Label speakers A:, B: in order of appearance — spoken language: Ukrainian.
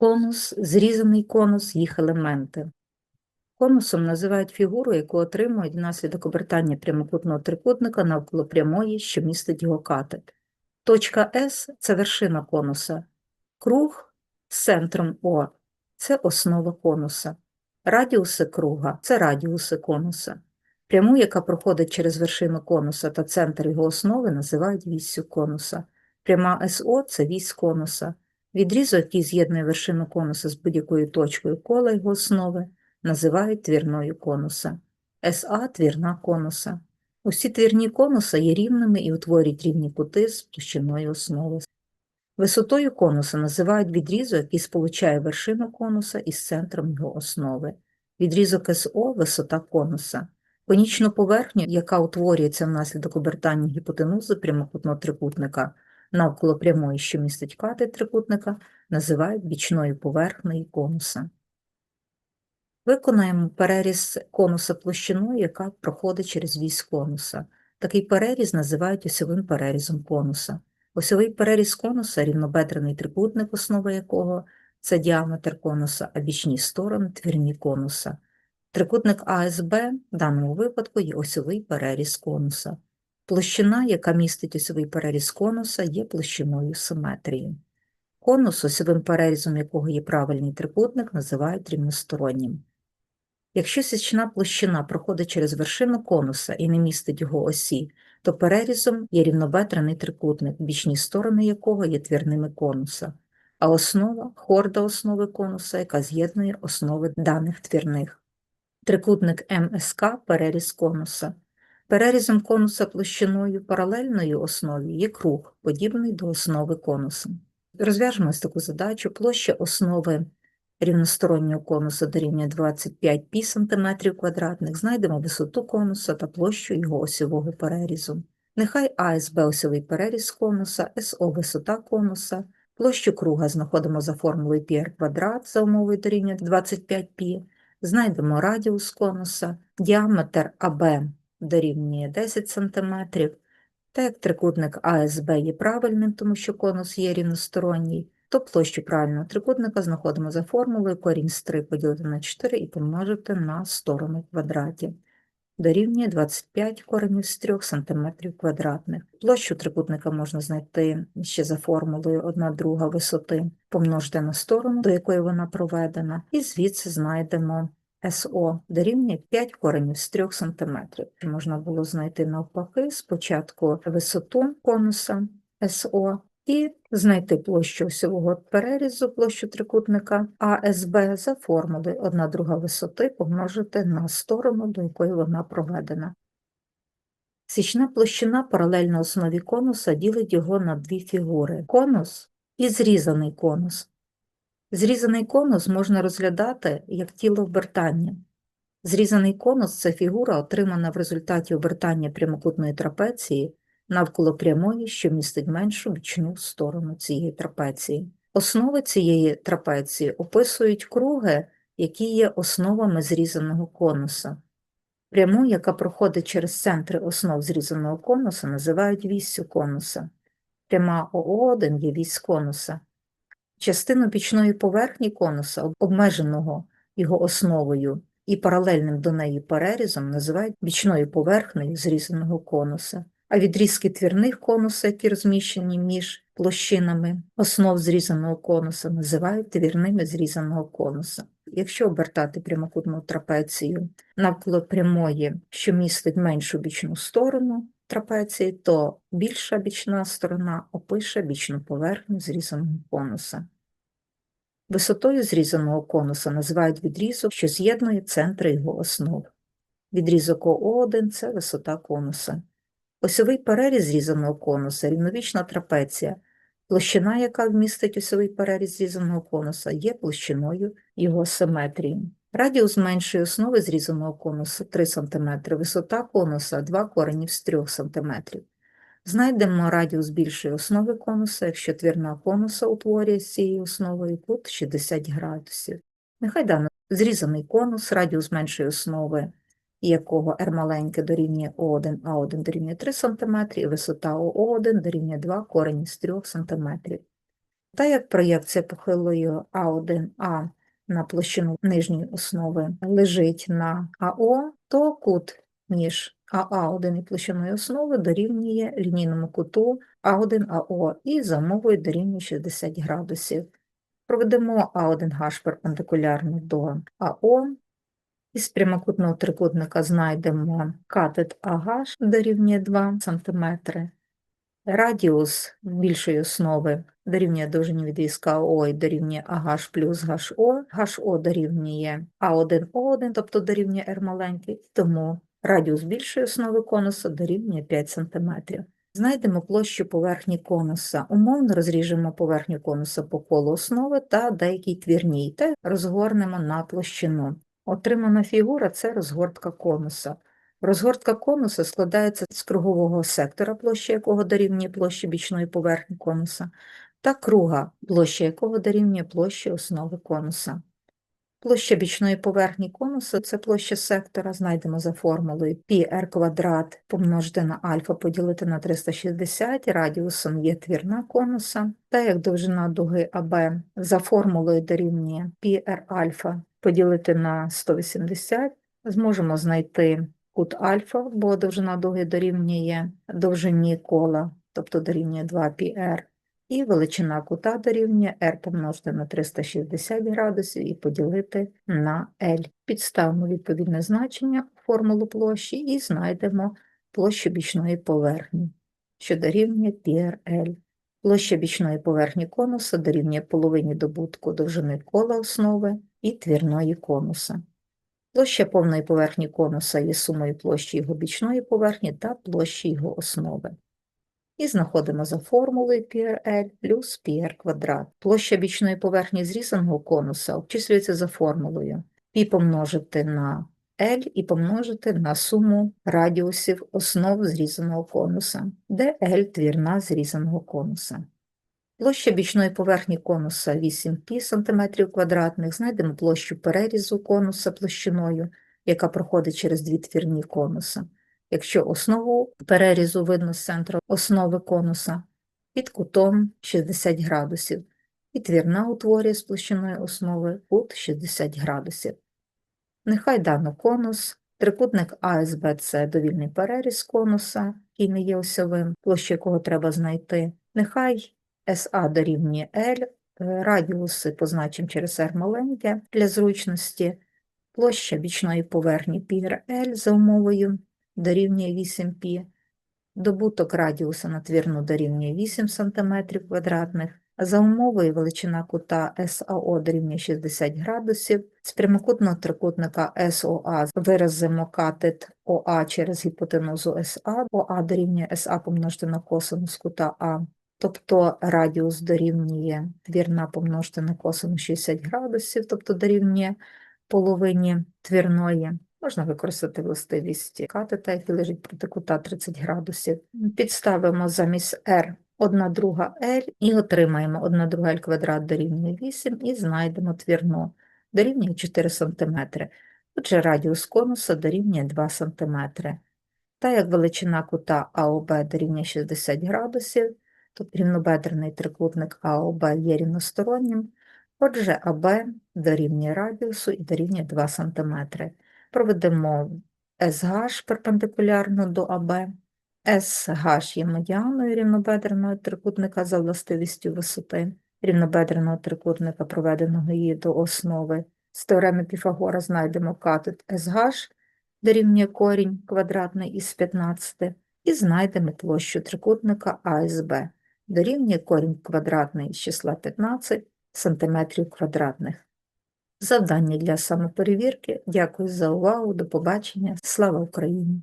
A: Конус, зрізаний конус, їх елементи. Конусом називають фігуру, яку отримують внаслідок обертання прямокутного трикутника навколо прямої, що містить його катет. Точка С – це вершина конуса. Круг з центром О – це основа конуса. Радіуси круга – це радіуси конуса. Пряму, яка проходить через вершину конуса та центр його основи, називають віссю конуса. Пряма СО – це вісь конуса. Відрізок, який з'єднує вершину конуса з будь-якою точкою кола його основи, називають твірною конуса. СА – твірна конуса. Усі твірні конуса є рівними і утворюють рівні кути з площиною основи. Висотою конуса називають відрізок, який сполучає вершину конуса із центром його основи. Відрізок СО – висота конуса. Конічну поверхню, яка утворюється внаслідок обертання гіпотенузи прямокутного трикутника навколо прямої, що містить катет трикутника, називають бічною поверхнею конуса. Виконаємо переріз конуса площиною, яка проходить через вісь конуса. Такий переріз називають осьовим перерізом конуса. Осьовий переріз конуса – рівнобедрений трикутник, основа якого це діаметр конуса, а бічні сторони – твірні конуса. Трикутник АСБ в даному випадку є осьовий переріз конуса. Площина, яка містить осьовий переріз конуса, є площиною симетрії. Конус, осьовим перерізом якого є правильний трикутник, називають рівностороннім. Якщо січна площина проходить через вершину конуса і не містить його осі, то перерізом є рівнобедрений трикутник, бічні сторони якого є твірними конуса, а основа хорда основи конуса, яка з'єднує основи даних твірних. Трикутник МСК – переріз конуса. Перерізом конуса площиною паралельною основі є круг, подібний до основи конуса. Розв'яжемо ось таку задачу. Площа основи рівностороннього конуса дорівнює 25 пі см квадратних. Знайдемо висоту конуса та площу його осьового перерізу. Нехай АСБ осьовий переріз конуса, СО висота конуса, площу круга знаходимо за формулою πr квадрат за умовою дорівнює 25 пі. Знайдемо радіус конуса, діаметр АБ дорівнює 10 см. Та як трикутник АСБ є правильним, тому що конус є рівносторонній, то площу правильного трикутника знаходимо за формулою корінь з 3 поділити на 4 і помножити на сторону квадраті. Дорівнює 25 коренів з 3 см квадратних. Площу трикутника можна знайти ще за формулою 1 друга висоти, помножити на сторону, до якої вона проведена, і звідси знайдемо СО дорівнює 5 коренів з 3 см. Можна було знайти навпаки спочатку висоту конуса СО і знайти площу осьового перерізу, площу трикутника АСБ за формулою 1 друга висоти помножити на сторону, до якої вона проведена. Січна площина паралельно основі конуса ділить його на дві фігури – конус і зрізаний конус. Зрізаний конус можна розглядати як тіло обертання. Зрізаний конус – це фігура, отримана в результаті обертання прямокутної трапеції навколо прямої, що містить меншу бічну сторону цієї трапеції. Основи цієї трапеції описують круги, які є основами зрізаного конуса. Пряму, яка проходить через центри основ зрізаного конуса, називають віссю конуса. Пряма ОО1 є вісь конуса. Частину бічної поверхні конуса, обмеженого його основою і паралельним до неї перерізом, називають бічною поверхнею зрізаного конуса а відрізки твірних конуса, які розміщені між площинами основ зрізаного конуса, називають твірними зрізаного конуса. Якщо обертати прямокутну трапецію навколо прямої, що містить меншу бічну сторону трапеції, то більша бічна сторона опише бічну поверхню зрізаного конуса. Висотою зрізаного конуса називають відрізок, що з'єднує центри його основ. Відрізок О1 – це висота конуса. Осьовий переріз зрізаного конуса, рівновічна трапеція, площина, яка вмістить осьовий переріз зрізаного конуса, є площиною його симетрії. Радіус меншої основи зрізаного конуса 3 см, висота конуса 2 коренів з 3 см. Знайдемо радіус більшої основи конуса, якщо твірна конуса утворює з цією основою кут 60 градусів. Нехай дано зрізаний конус, радіус меншої основи якого r маленьке дорівнює О1, А1 дорівнює 3 см, і висота ОО1 дорівнює 2 корені з 3 см. Та як проєкція похилою А1А на площину нижньої основи лежить на АО, то кут між АА1 і площиною основи дорівнює лінійному куту А1АО і за дорівнює 60 градусів. Проведемо А1H перпендикулярно до АО. Із прямокутного трикутника знайдемо катет АH дорівнює 2 см. Радіус більшої основи дорівнює довжині відрізка О і дорівнює AH плюс HO. HO дорівнює А1О1, тобто дорівнює R маленький, тому радіус більшої основи конуса дорівнює 5 см. Знайдемо площу поверхні конуса. Умовно розріжемо поверхню конуса по колу основи та деякій твірній, та розгорнемо на площину. Отримана фігура це розгортка конуса. Розгортка конуса складається з кругового сектора, площа якого дорівнює площі бічної поверхні конуса, та круга, площа якого дорівнює площі основи конуса. Площа бічної поверхні конуса це площа сектора, знайдемо за формулою πr квадрат помножити на альфа поділити на 360, радіусом є твірна конуса, та як довжина дуги АБ за формулою дорівнює πr альфа поділити на 180, зможемо знайти кут альфа, бо довжина дуги дорівнює довжині кола, тобто дорівнює 2πr, і величина кута дорівнює r помножити на 360 градусів і поділити на L. Підставимо відповідне значення у формулу площі і знайдемо площу бічної поверхні, що дорівнює PRL. Площа бічної поверхні конуса дорівнює половині добутку довжини кола основи і твірної конуса. Площа повної поверхні конуса є сумою площі його бічної поверхні та площі його основи. І знаходимо за формулою PRL плюс PR квадрат. Площа бічної поверхні зрізаного конуса обчислюється за формулою π помножити на L і помножити на суму радіусів основ зрізаного конуса, де L твірна зрізаного конуса. Площа бічної поверхні конуса 8 π см квадратних, знайдемо площу перерізу конуса площиною, яка проходить через дві твірні конуса. Якщо основу перерізу видно з центру основи конуса під кутом 60 градусів, і твірна утворює з площиною основи кут 60 градусів. Нехай дано конус, трикутник АСБ це довільний переріз конуса, який не є осьовим, площу якого треба знайти. Нехай SA дорівнює L, е, радіуси позначимо через R маленьке для зручності, площа бічної поверхні πr L за умовою дорівнює 8π, добуток радіуса на твірну дорівнює 8 см квадратних, за умовою величина кута САО дорівнює 60 градусів, з прямокутного трикутника СОА виразимо катет ОА через гіпотенузу СА, ОА дорівнює СА помножити на косинус кута А, тобто радіус дорівнює твірна помножити на косинус 60 градусів, тобто дорівнює половині твірної. Можна використати властивість катета, який лежить проти кута 30 градусів. Підставимо замість r 1 друга L і отримаємо 1 друга L квадрат дорівнює 8 і знайдемо твірну дорівнює 4 см. Отже, радіус конуса дорівнює 2 см. Та як величина кута АОБ дорівнює 60 градусів, то рівнобедрений трикутник АОБ є рівностороннім, отже, АБ дорівнює радіусу і дорівнює 2 см. Проведемо SH перпендикулярно до АБ. SH є медіаною рівнобедреного трикутника за властивістю висоти, рівнобедреного трикутника, проведеного її до основи. З теореми Піфагора знайдемо катет SH, дорівнює корінь квадратний із 15, і знайдемо площу трикутника АСБ, дорівнює корінь квадратний з числа 15 см квадратних. Завдання для самоперевірки. Дякую за увагу. До побачення. Слава Україні!